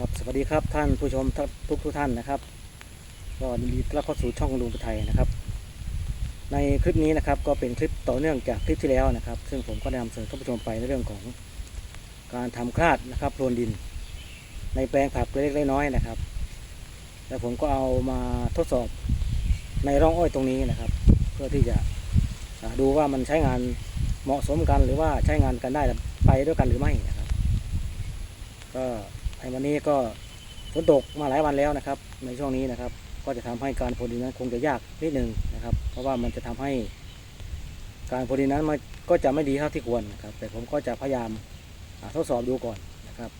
ครับสวัสดีครับท่านผู้ชมทุกทุกท่านนะครับก็ยินดีต้อนรับเข้าสู่ช่องลุงปไทยนะครับ ในคลิปนี้นะครับก็เป็นคลิปต่อเนื่องจากคลิปที่แล้วนะครับ ซึ่งผมก็ได้นำเสนอท่านผู้ชมไปในเรื่องของการทำคลาดนะครับพรวนดิน ในแปลงผักเล็กๆน้อยๆนะครับ แล้วผมก็เอามาทดสอบในร่องอ้อยตรงนี้นะครับ เพื่อที่จะดูว่ามันใช้งานเหมาะสมกันหรือว่าใช้งานกันได้ไปด้วยกันหรือไม่นะครับ ก็ ในวันนี้ก็ฝนตกมาหลายวันแล้วนะครับ ในช่วงนี้นะครับ ก็จะทำให้การพรดินนั้นคงจะยากนิดหนึ่งนะครับ เพราะว่ามันจะทำให้ การพรดินนั้นมันก็จะไม่ดีเท่าที่ควรนะครับ แต่ผมก็จะพยายามทดสอบดูก่อนนะครับ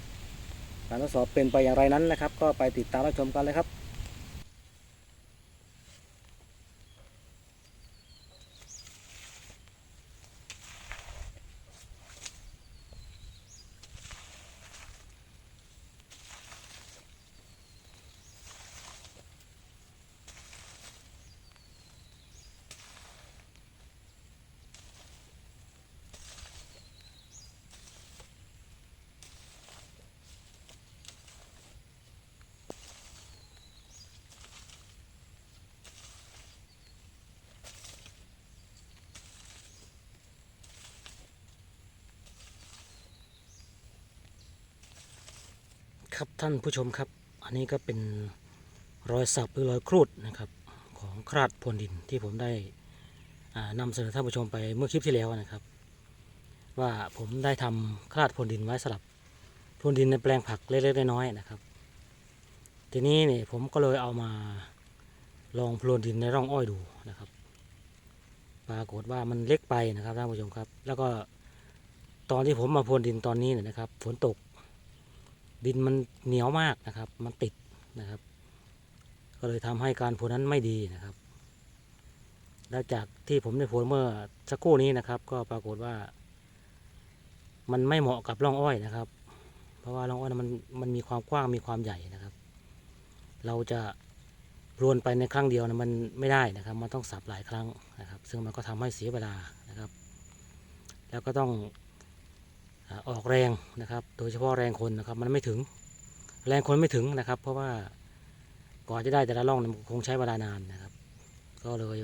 การทดสอบเป็นไปอย่างไรนั้นนะครับ ก็ไปติดตามรับชมกันเลยครับ ครับท่านผู้ชมครับ อันนี้ก็เป็นรอยสับหรือรอยครูดนะครับ ของคราดพรวนดินที่ผมได้อ่านำเสนอท่านผู้ชมไปเมื่อคลิปที่แล้วนะครับ ว่าผมได้ทำคราดพรวนดินไว้สลับพรวนดินในแปลงผักเล็กๆน้อยๆนะครับ ทีนี้เนี่ยผมก็เลยเอามาลองพรวนดินในร่องอ้อยดูนะครับ ปรากฏว่ามันเล็กไปนะครับท่านผู้ชมครับ แล้วก็ตอนที่ผมมาพรวนดินตอนนี้เนี่ยนะครับ ฝนตก ดินมันเหนียวมากนะครับ มันติดนะครับ ก็เลยทำให้การพรวนนั้นไม่ดีนะครับ แล้วจากที่ผมได้พรวนเมื่อสักครู่นี้นะครับ ก็ปรากฏว่า มันไม่เหมาะกับร่องอ้อยนะครับ เพราะว่าร่องอ้อยมันมันมีความกว้างมีความใหญ่นะครับ เราจะรวนไปในครั้งเดียวนะมันไม่ได้นะครับ มันต้องสับหลายครั้งนะครับ ซึ่งมันก็ทำให้เสียเวลานะครับ แล้วก็ต้อง ออกแรงนะครับ โดยเฉพาะแรงคนนะครับ มันไม่ถึง แรงคนไม่ถึงนะครับ เพราะว่าก่อนจะได้แต่ละร่องมันคงใช้เวลานานนะครับ ก็เลย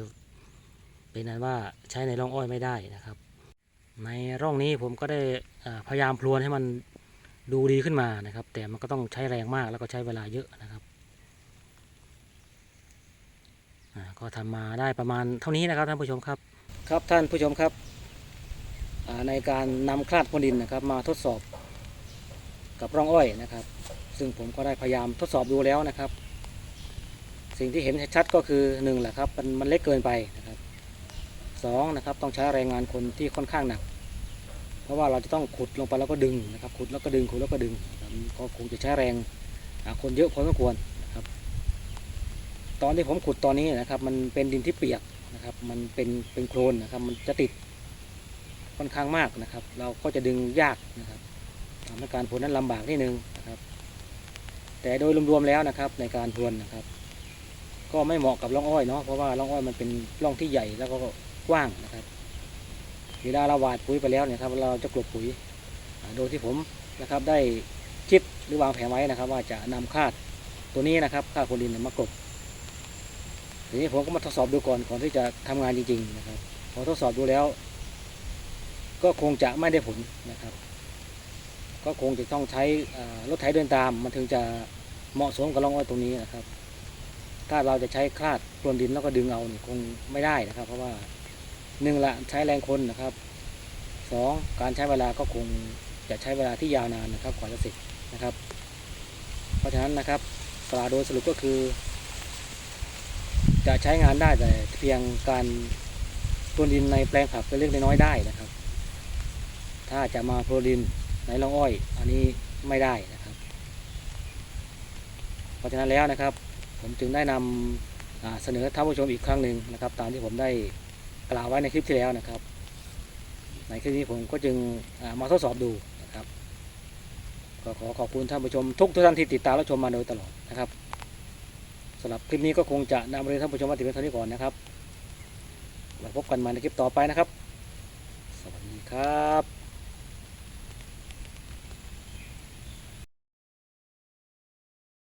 เป็นนั้นว่าใช้ในร่องอ้อยไม่ได้นะครับ ในร่องนี้ผมก็ได้พยายามพรวนให้มันดูดีขึ้นมานะครับ แต่มันก็ต้องใช้แรงมากแล้วก็ใช้เวลาเยอะนะครับก็ทำมาได้ประมาณเท่านี้นะครับท่านผู้ชมครับ ครับท่านผู้ชมครับ ในการนำคลาดพรวนดินนะครับ มาทดสอบกับร่องอ้อยนะครับ ซึ่งผมก็ได้พยายามทดสอบดูแล้วนะครับ สิ่งที่เห็นชัดก็คือหนึ่งแหละครับมันมันเล็กเกินไปนะครับสองนะครับต้องใช้แรงงานคนที่ค่อนข้างหนัก เพราะว่าเราจะต้องขุดลงไปแล้วก็ดึงนะครับ ขุดแล้วก็ดึงขุดแล้วก็ดึงก็คงจะใช้แรงคนเยอะพอสมควรนะครับ ตอนที่ผมขุดตอนนี้นะครับ มันเป็นดินที่เปียกนะครับ มันเป็นเป็นโคลนนะครับ มันจะติด ค่อนข้างมากนะครับ เราก็จะดึงยากนะครับทำให้การพรวนนั้นลำบากนิดนึงนะครับ แต่โดยรวมๆแล้วนะครับในการพรวนนะครับ ก็ไม่เหมาะกับร่องอ้อยเนาะเพราะว่าร่องอ้อยมันเป็นร่องที่ใหญ่แล้วก็กว้างนะครับเวลาเราหวานปุ๋ยไปแล้วเนี่ยครับเราจะกลบปุ๋ยโดยที่ผมนะครับได้คิดหรือวางแผนไว้นะครับ ว่าจะนำคาดตัวนี้นะครับคาดโพลินมากลบทีนี้ผมก็มาทดสอบดูก่อนก่อนที่จะทำงานจริง ๆ นะครับพอทดสอบดูแล้ว ก็คงจะไม่ได้ผลนะครับ ก็คงจะต้องใช้รถไถเดินตามมันถึงจะเหมาะสมกับร่องอ้อยตรงนี้นะครับ ถ้าเราจะใช้คลาดพรวนดินแล้วก็ดึงเอาเนี่ยคงไม่ได้นะครับ เพราะว่าหนึ่งละใช้แรงคนนะครับสองการใช้เวลาก็คงจะใช้เวลาที่ยาวนานนะครับกว่าจะเสร็จนะครับ เพราะฉะนั้นนะครับกล่าโดยสรุปก็คือ จะใช้งานได้แต่เพียงการพรวนดินในแปลงผักเล็กๆน้อยๆได้นะครับ ถ้าจะมาโปรดินในร่องอ้อย อันนี้ไม่ได้นะครับ เพราะฉะนั้นแล้วนะครับ ผมจึงได้นำอ่าเสนอท่านผู้ชมอีกครั้งหนึ่งนะครับ ตามที่ผมได้กล่าวไว้ในคลิปที่แล้วนะครับ ในคลิปนี้ผมก็จึงามาทดสอบดูนะครับก็ขอขอบคุณท่านผู้ชมทุกท่านที่ติดตามและชมมาโดยตลอดนะครับสำหรับคลิปนี้ก็คงจะนำเรียนท่านผู้ชมมาถึงเพียงเท่านี้ก่อนนะครับไว้พบกันใหม่ในคลิปต่อไปนะครับ สวัสดีครับ